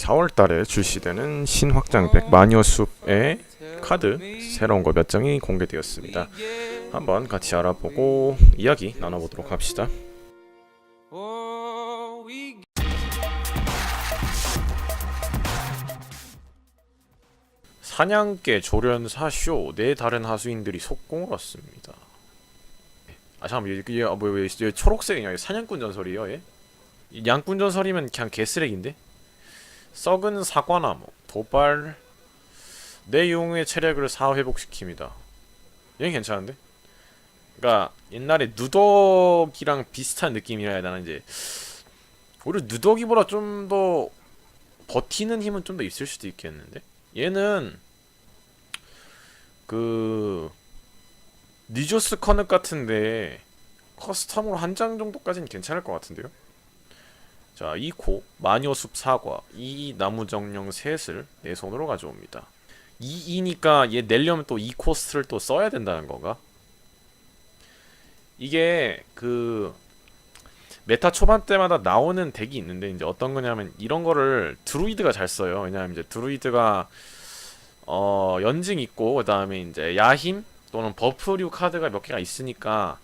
4월 달에 출시되는 신확장팩 마녀숲의 카드 새로운 거 몇 장이 공개되었습니다. 한번 같이 알아보고 이야기 나눠보도록 합시다. 사냥개 조련사 쇼 네 다른 하수인들이 속공을 왔습니다. 아 잠깐만 이게 이게 아, 뭐야 왜 이게 초록색이냐? 사냥꾼 전설이요 얘? 이 양꾼 전설이면 그냥 개쓰레기인데? 썩은 사과나무 도발 내 용의 체력을 4 회복시킵니다. 얘는 괜찮은데? 그러니까 옛날에 누더기랑 비슷한 느낌이라 해야 되나 이제 오히려 누더기보다 좀 더 버티는 힘은 좀 더 있을 수도 있겠는데? 얘는 그 니조스 커넥 같은데 커스텀으로 한 장 정도까지는 괜찮을 것 같은데요? 자, 2코 마녀숲 사과 이 나무 정령 셋을 내 손으로 가져옵니다. 2이니까 얘 내려면 또 2코스트를 또 써야 된다는 건가? 이게 그 메타 초반 때마다 나오는 덱이 있는데 이제 어떤 거냐면 이런 거를 드루이드가 잘 써요. 왜냐하면 이제 드루이드가 어 연징 있고 그다음에 이제 야힘 또는 버프류 카드가 몇 개가 있으니까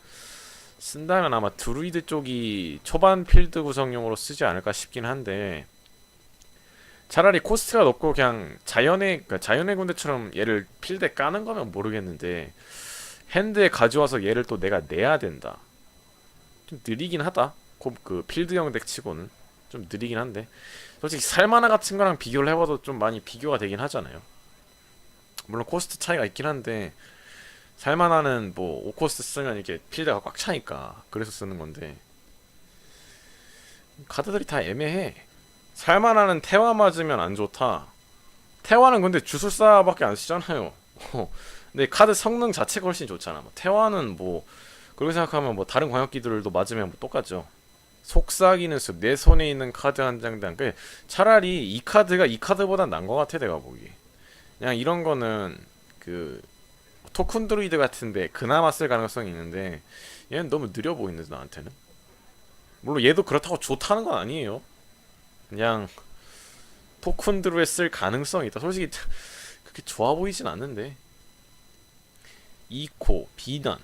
쓴다면 아마 드루이드 쪽이 초반 필드 구성용으로 쓰지 않을까 싶긴 한데 차라리 코스트가 높고 그냥 자연의 그러니까 자연의 군대처럼 얘를 필드에 까는 거면 모르겠는데 핸드에 가져와서 얘를 또 내가 내야 된다. 좀 느리긴 하다. 그, 그 필드형 덱 치고는 좀 느리긴 한데 솔직히 살마나 같은 거랑 비교를 해봐도 좀 많이 비교가 되긴 하잖아요. 물론 코스트 차이가 있긴 한데 살만하는 뭐 5코스트 쓰면 이렇게 필드가 꽉 차니까 그래서 쓰는 건데. 카드들이 다 애매해. 살만하는 태화 맞으면 안 좋다. 태화는 근데 주술사밖에 안 쓰잖아요. 근데 카드 성능 자체가 훨씬 좋잖아. 뭐 태화는 뭐 그렇게 생각하면 뭐 다른 광역기들도 맞으면 뭐 똑같죠. 속삭이는 숲 내 손에 있는 카드 한 장당. 그 차라리 이 카드가 이 카드보다 나은 것 같아 내가 보기 그냥 이런 거는 그 토큰 드루이드 같은데 그나마 쓸 가능성이 있는데 얘는 너무 느려 보이는데 나한테는? 물론 얘도 그렇다고 좋다는 건 아니에요. 그냥 토큰 드루에 쓸 가능성이 있다. 솔직히 그렇게 좋아 보이진 않는데. 2코 비난.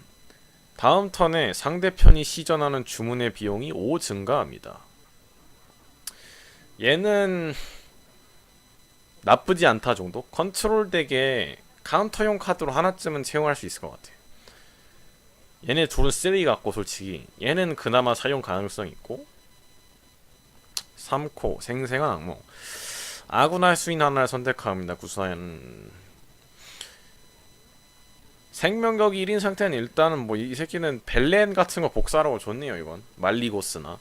다음 턴에 상대편이 시전하는 주문의 비용이 5 증가합니다. 얘는 나쁘지 않다 정도? 컨트롤 덱에 카운터용 카드로 하나쯤은 채용할 수 있을 것 같아. 얘네 둘은 쓰레기 같고 솔직히. 얘는 그나마 사용 가능성 있고. 3코 생생한 악몽. 아군 할 수인 하나를 선택합니다. 구사연. 생명력이 1인 상태는 일단은 뭐 이 새끼는 벨렌 같은 거 복사라고 좋네요 이건 말리고스나.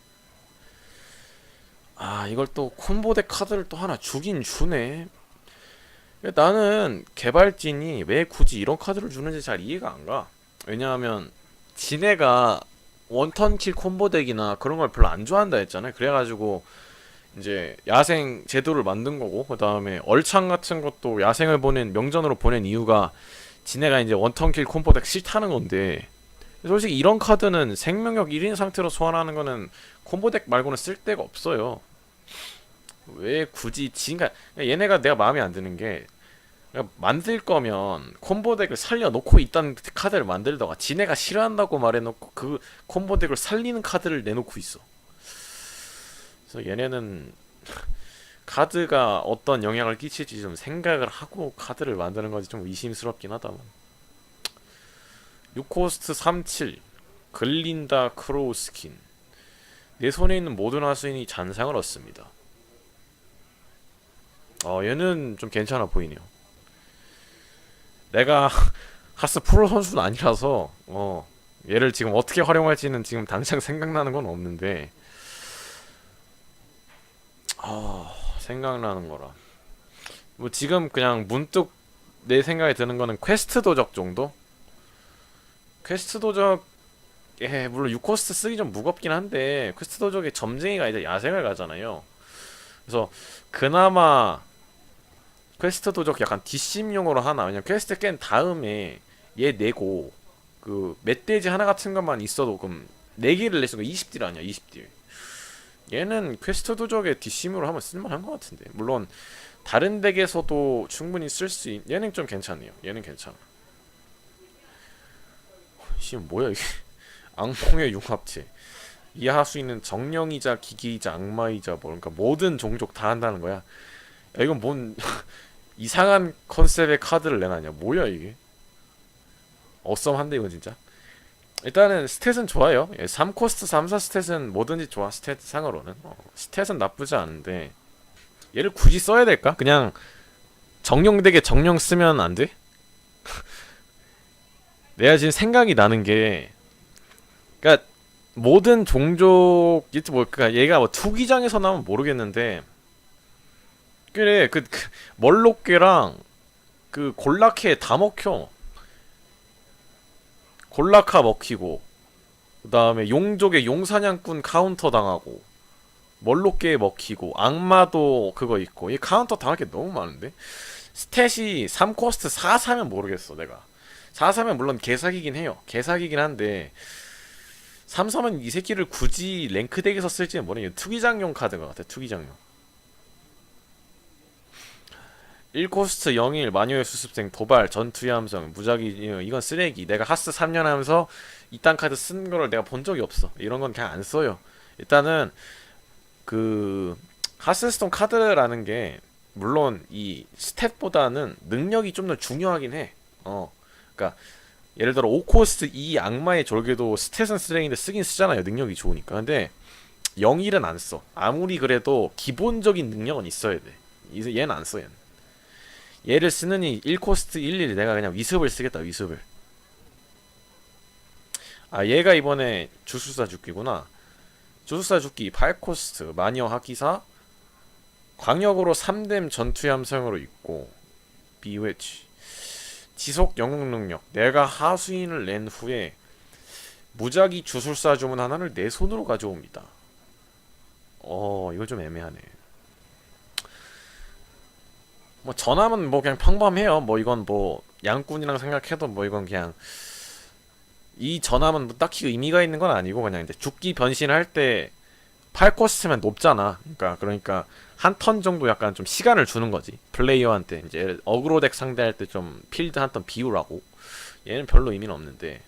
아 이걸 또 콤보덱 카드를 또 하나 주긴 주네 나는 개발진이 왜 굳이 이런 카드를 주는지 잘 이해가 안 가. 왜냐하면 지네가 원턴킬 콤보 덱이나 그런 걸 별로 안 좋아한다 했잖아요. 그래가지고 이제 야생 제도를 만든 거고 그 다음에 얼창 같은 것도 야생을 보낸 명전으로 보낸 이유가 지네가 이제 원턴킬 콤보 덱 싫다는 건데 솔직히 이런 카드는 생명력 1인 상태로 소환하는 거는 콤보 덱 말고는 쓸 데가 없어요. 왜 굳이 지가 얘네가 내가 마음에 안 드는 게 그러니까 만들 거면 콤보 덱을 살려놓고 있다는 카드를 만들다가 지네가 싫어한다고 말해놓고 그 콤보 덱을 살리는 카드를 내놓고 있어. 그래서 얘네는 카드가 어떤 영향을 끼칠지 좀 생각을 하고 카드를 만드는 거지 좀 의심스럽긴 하다만. 6코스트 37 글린다 크로우 스킨 내 손에 있는 모든 하수인이 잔상을 얻습니다. 어 얘는 좀 괜찮아 보이네요. 내가 하스 프로 선수는 아니라서 어 얘를 지금 어떻게 활용할지는 지금 당장 생각나는 건 없는데 아 생각나는 거라. 뭐 지금 그냥 문득 내 생각에 드는 거는 퀘스트 도적 정도? 퀘스트 도적 예 물론 6코스트 쓰기 좀 무겁긴 한데 퀘스트 도적에 점쟁이가 이제 야생을 가잖아요. 그래서 그나마 퀘스트 도적 약간 뒷심용으로 하나? 왜냐면 퀘스트 깬 다음에 얘 내고 그 멧돼지 하나 같은 것만 있어도 그럼 4개를 냈으니까 20딜 아니야 20딜. 얘는 퀘스트 도적에 뒷심으로 하면 쓸만한 것 같은데. 물론 다른 덱에서도 충분히 쓸 수 있... 얘는 좀 괜찮네요. 얘는 괜찮아. 씨 뭐야 이게? 악몽의 융합체. 이해할 수 있는 정령이자 기계이자 악마이자 뭐 그러니까 모든 종족 다 한다는 거야? 야 이건 뭔 이상한 컨셉의 카드를 내놨냐? 뭐야 이게? 어썸한데 이건 진짜? 일단은 스탯은 좋아요. 예, 3코스트 3사 스탯은 뭐든지 좋아 스탯 상으로는. 어, 스탯은 나쁘지 않은데. 얘를 굳이 써야 될까? 그냥 정령덱에 정령 쓰면 안 돼? 내가 지금 생각이 나는 게 그러니까 모든 종족 이뭐 그러니까 얘가 뭐 투기장에서 나오면 모르겠는데 그래 그, 그 멀록계랑 그 골라케 다 먹혀. 골라카 먹히고 그 다음에 용족의 용사냥꾼 카운터 당하고 멀록계에 먹히고 악마도 그거 있고 이 카운터 당할 게 너무 많은데? 스탯이 3코스트 4 사면 모르겠어 내가. 4 사면 물론 개사기긴 해요. 개사기긴 한데 3 사면 이 새끼를 굳이 랭크덱에서 쓸지는 모르겠네. 투기장용 카드가 같아 투기장용 1코스트 01 마녀의 수습생 도발 전투의 함성 무작위 이건 쓰레기 내가 하스 3년 하면서 이딴 카드 쓴 거를 내가 본 적이 없어 이런 건 그냥 안 써요 일단은 그 하스스톤 카드라는 게 물론 이 스탯보다는 능력이 좀 더 중요하긴 해. 어. 그러니까 예를 들어 5코스트 이 악마의 졸개도 스탯은 쓰레기인데 쓰긴 쓰잖아요. 능력이 좋으니까. 근데 01은 안 써. 아무리 그래도 기본적인 능력은 있어야 돼. 이- 얘는 안 써, 얘는. 얘를 쓰느니 1코스트 11 내가 그냥 위습을 쓰겠다, 위습을. 아, 얘가 이번에 주술사 죽기구나. 주술사 죽기 8코스트 마녀 하기사 광역으로 3뎀 전투의 함성으로 있고 비웨치 지속 영웅 능력 내가 하수인을 낸 후에 무작위 주술사 주문 하나를 내 손으로 가져옵니다. 어 이거 좀 애매하네. 뭐 전함은 뭐 그냥 평범해요. 뭐 이건 뭐 양꾼이랑 생각해도 뭐 이건 그냥 이 전함은 뭐 딱히 의미가 있는 건 아니고 그냥 이제 죽기 변신할 때 8코스트면 높잖아. 그러니까 그러니까 한 턴 정도 약간 좀 시간을 주는 거지. 플레이어한테 이제 어그로 덱 상대할 때 좀 필드 한 턴 비우라고. 얘는 별로 의미는 없는데.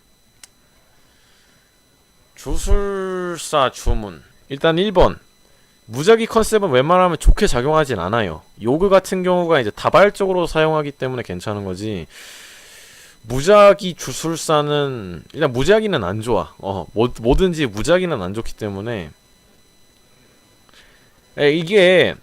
주술사 주문. 일단 1번. 무작위 컨셉은 웬만하면 좋게 작용하진 않아요. 요그 같은 경우가 이제 다발적으로 사용하기 때문에 괜찮은 거지. 무작위 주술사는 일단 무작위는 안 좋아. 어, 뭐, 뭐든지 무작위는 안 좋기 때문에 에, 이게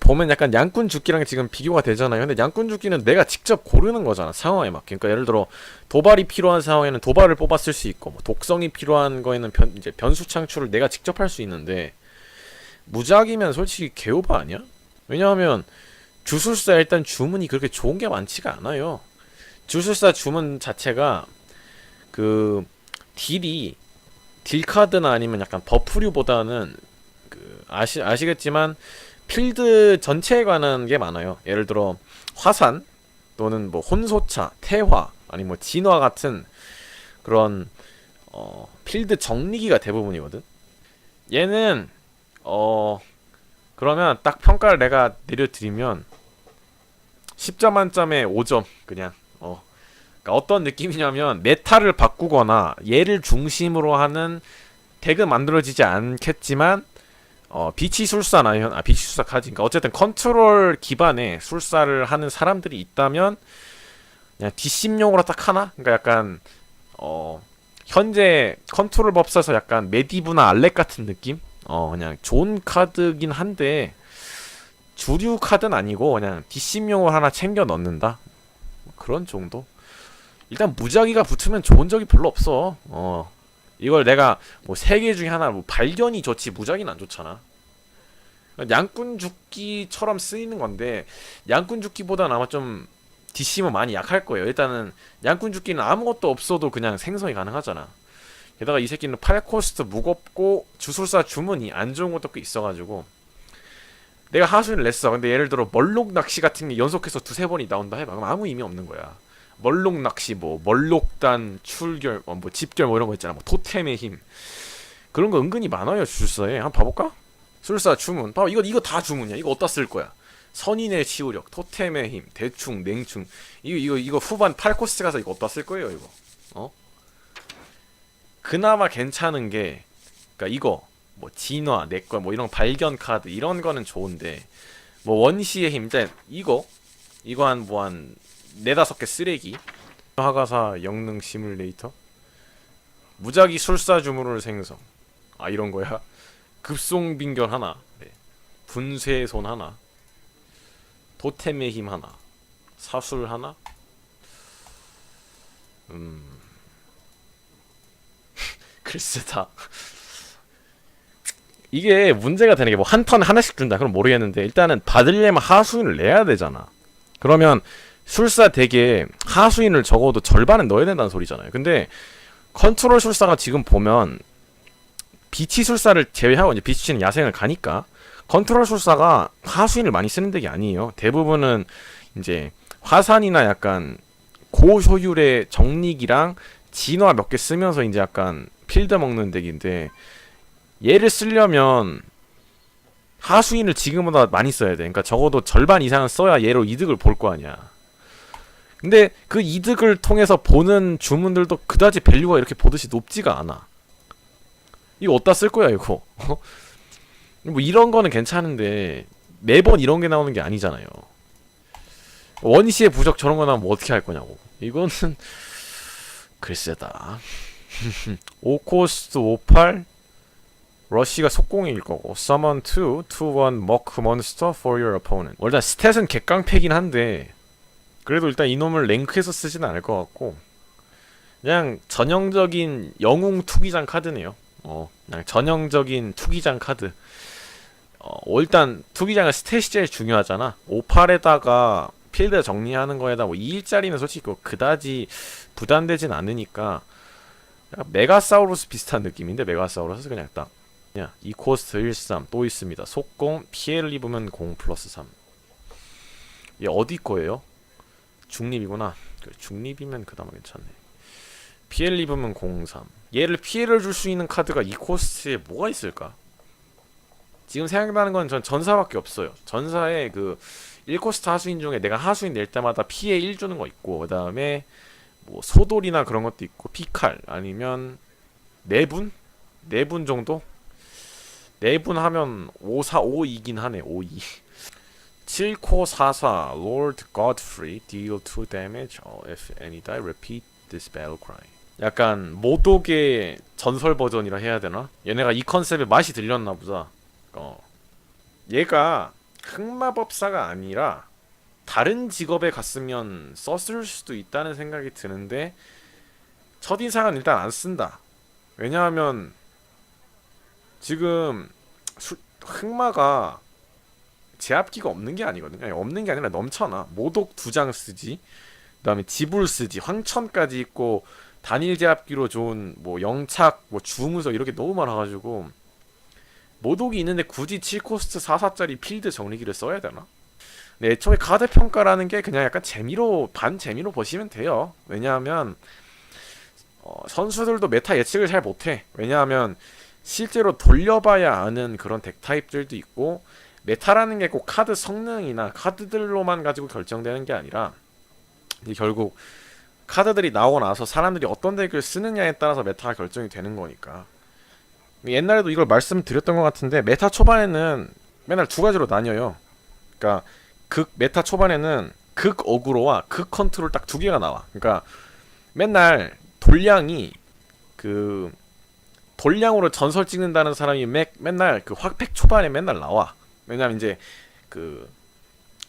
보면 약간 양꾼 죽기랑 지금 비교가 되잖아요. 근데 양꾼 죽기는 내가 직접 고르는 거잖아. 상황에 맞게. 그러니까 예를 들어 도발이 필요한 상황에는 도발을 뽑았을 수 있고 뭐 독성이 필요한 거에는 변, 이제 변수 창출을 내가 직접 할 수 있는데 무작위면 솔직히 개오바 아니야? 왜냐하면 주술사 일단 주문이 그렇게 좋은 게 많지가 않아요. 주술사 주문 자체가 그 딜이 딜 카드나 아니면 약간 버프류보다는 그 아시 아시겠지만 필드 전체에 관한 게 많아요. 예를 들어 화산 또는 뭐 혼소차, 태화 아니 뭐 진화 같은 그런 어 필드 정리기가 대부분이거든. 얘는 어 그러면 딱 평가를 내가 내려드리면 10점 만점에 5점 그냥 어. 그러니까 어떤 느낌이냐면 메타를 바꾸거나 얘를 중심으로 하는 덱은 만들어지지 않겠지만 어 비치 술사나 현- 아 비치 술사 카지 그러니까 어쨌든 컨트롤 기반의 술사를 하는 사람들이 있다면 그냥 뒷심용으로 딱 하나? 그러니까 약간 어 현재 컨트롤 법사에서 약간 메디브나 알렉 같은 느낌 어 그냥 좋은 카드긴 한데 주류 카드는 아니고 그냥 뒷심용으로 하나 챙겨 넣는다 뭐 그런 정도 일단 무작위가 붙으면 좋은 적이 별로 없어 어 이걸 내가 뭐 세 개 중에 하나 뭐 발견이 좋지 무작위는 안 좋잖아. 양꾼 죽기처럼 쓰이는 건데 양꾼 죽기보다는 아마 좀 DC면 많이 약할 거예요. 일단은 양꾼 죽기는 아무것도 없어도 그냥 생성이 가능하잖아. 게다가 이 새끼는 8코스트 무겁고 주술사 주문이 안 좋은 것도 꽤 있어가지고 내가 하수를 냈어. 근데 예를 들어 멀록 낚시 같은 게 연속해서 두세 번이 나온다 해봐. 그럼 아무 의미 없는 거야. 멀록 낚시 뭐 멀록단 출결 어, 뭐 집결 뭐 이런 거 있잖아 뭐 토템의 힘 그런 거 은근히 많아요 주술사에 한번 봐볼까 술사 주문. 봐봐 이거 이거 다 주문이야. 이거 어디다 쓸 거야? 선인의 치우력, 토템의 힘, 대충, 냉충. 이거 이거 이거 후반 8코스 가서 이거 어디다 쓸 거예요, 이거. 어? 그나마 괜찮은 게 그러니까 이거 뭐 진화, 내거 뭐 이런 발견 카드 이런 거는 좋은데 뭐 원시의 힘, 이제 이거 이거 한 뭐 한 네다섯 개 쓰레기. 화가사 영능 시뮬레이터. 무작위 술사 주문을 생성. 아 이런 거야. 급송 빙결 하나. 네. 분쇄의 손 하나. 도템의 힘 하나. 사술 하나. 음. 글쎄다. 이게 문제가 되는 게 뭐 한 턴 하나씩 준다. 그럼 모르겠는데 일단은 받으려면 하수인을 내야 되잖아. 그러면 술사 덱에 하수인을 적어도 절반은 넣어야 된다는 소리잖아요. 근데 컨트롤 술사가 지금 보면 비치 술사를 제외하고 이제 비치는 야생을 가니까 컨트롤 술사가 하수인을 많이 쓰는 덱이 아니에요. 대부분은 이제 화산이나 약간 고효율의 정릭이랑 진화 몇 개 쓰면서 이제 약간 필드 먹는 덱인데 얘를 쓰려면 하수인을 지금보다 많이 써야 돼. 그러니까 적어도 절반 이상은 써야 얘로 이득을 볼 거 아니야. 근데 그 이득을 통해서 보는 주문들도 그다지 밸류가 이렇게 보듯이 높지가 않아. 이거 어디다 쓸 거야 이거? 뭐 이런 거는 괜찮은데 매번 이런 게 나오는 게 아니잖아요. 원시의 부적 저런 거 나오면 뭐 어떻게 할 거냐고. 이거는 글쎄다. 5코스트 58 러쉬가 속공일 거고 Summon 2, 2-1 Mock Monster for your opponent. 일단 스탯은 객강패긴 한데 그래도 일단 이놈을 랭크에서 쓰지는 않을 것 같고 그냥 전형적인 영웅 투기장 카드네요. 어 그냥 전형적인 투기장 카드. 어 일단 투기장은 스탯이 제일 중요하잖아. 58에다가 필드 정리하는 거에다 뭐 2일짜리는 솔직히 뭐 그다지 부담되진 않으니까 메가사우루스 비슷한 느낌인데 메가사우루스 그냥 딱 야, 이 코스트 13 또 있습니다. 속공 피해를 입으면 0 플러스 3. 얘 어디 거예요? 중립이구나. 그 중립이면 그나마 괜찮네. 피해를 입으면 0 3. 얘를 피해를 줄 수 있는 카드가 이 코스트에 뭐가 있을까? 지금 생각나는 건 전 전사밖에 없어요. 전사에 그 1코스트 하수인 중에 내가 하수인 낼 때마다 피해 1 주는 거 있고 그 다음에 뭐 소돌이나 그런 것도 있고 피칼 아니면 네 분? 네분 정도? 네분 하면 545이긴 하네 52 7코 44 Lord Godfrey deal 2 damage oh, if any die repeat this battle cry 약간 모독의 전설 버전이라 해야 되나? 얘네가 이 컨셉에 맛이 들렸나 보다 어. 얘가 흑마법사가 아니라 다른 직업에 갔으면 썼을 수도 있다는 생각이 드는데 첫인상은 일단 안 쓴다 왜냐하면 지금 수, 흑마가 제압기가 없는 게 아니거든요. 아니, 없는 게 아니라 넘쳐나. 모독 두 장 쓰지. 그다음에 지불 쓰지. 황천까지 있고 단일 제압기로 좋은 뭐 영착, 뭐 주무서 이렇게 너무 많아가지고 모독이 있는데 굳이 7코스트 44짜리 필드 정리기를 써야 되나? 네, 애초에 카드 평가라는 게 그냥 약간 재미로 반 재미로 보시면 돼요. 왜냐하면 어, 선수들도 메타 예측을 잘 못해. 왜냐하면 실제로 돌려봐야 아는 그런 덱 타입들도 있고 메타라는 게 꼭 카드 성능이나 카드들로만 가지고 결정되는 게 아니라 결국 카드들이 나오고 나서 사람들이 어떤 덱을 쓰느냐에 따라서 메타가 결정이 되는 거니까 옛날에도 이걸 말씀드렸던 것 같은데 메타 초반에는 맨날 두 가지로 나뉘어요 그러니까 극 메타 초반에는 극 어그로와 극 컨트롤 딱 두 개가 나와 그러니까 맨날 돌량이 그 돌량으로 전설 찍는다는 사람이 맥, 맨날 그 확팩 초반에 맨날 나와. 왜냐면 이제 그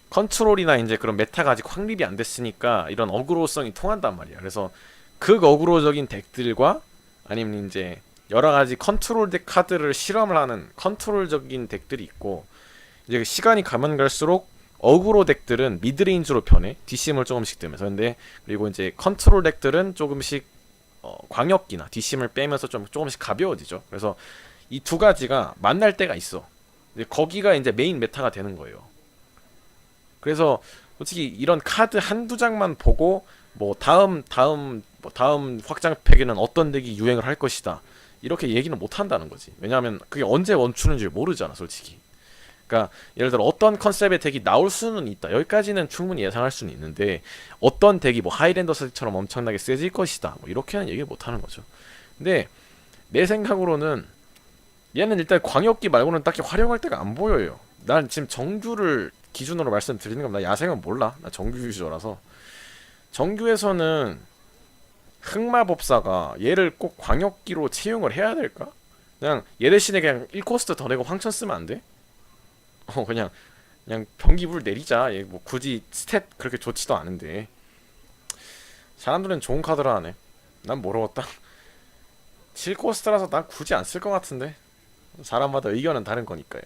컨트롤이나 이제 그런 메타가 아직 확립이 안 됐으니까 이런 어그로성이 통한단 말이야. 그래서 극 어그로적인 덱들과 아니면 이제 여러 가지 컨트롤 덱 카드를 실험을 하는 컨트롤적인 덱들이 있고 이제 시간이 가면 갈수록 어그로 덱들은 미드레인지로 변해 뒷심을 조금씩 뜨면서 근데 그리고 이제 컨트롤 덱들은 조금씩 어, 광역기나 뒷심을 빼면서 좀 조금씩 가벼워지죠. 그래서 이 두 가지가 만날 때가 있어. 이제 거기가 이제 메인 메타가 되는 거예요. 그래서 솔직히 이런 카드 한두 장만 보고 뭐 다음 다음 뭐 다음 확장 팩에는 어떤 덱이 유행을 할 것이다. 이렇게 얘기는 못 한다는 거지. 왜냐하면 그게 언제 멈추는지 모르잖아, 솔직히. 그러니까 예를 들어 어떤 컨셉의 덱이 나올 수는 있다. 여기까지는 충분히 예상할 수는 있는데 어떤 덱이 뭐 하이랜더스처럼 엄청나게 세질 것이다. 뭐 이렇게는 얘기를 못 하는 거죠. 근데 내 생각으로는 얘는 일단 광역기 말고는 딱히 활용할 데가 안 보여요. 난 지금 정규를 기준으로 말씀드리는 겁니다. 야생은 몰라. 나 정규 유저라서. 정규에서는 흑마법사가 얘를 꼭 광역기로 채용을 해야 될까? 그냥 얘 대신에 그냥 1코스트 더 내고 황천 쓰면 안 돼? 어 그냥 그냥 병기불 내리자. 얘 뭐 굳이 스탯 그렇게 좋지도 않은데. 사람들은 좋은 카드라 하네. 난 모르겠다. 7코스트라서 난 굳이 안 쓸 것 같은데. 사람마다 의견은 다른 거니까요.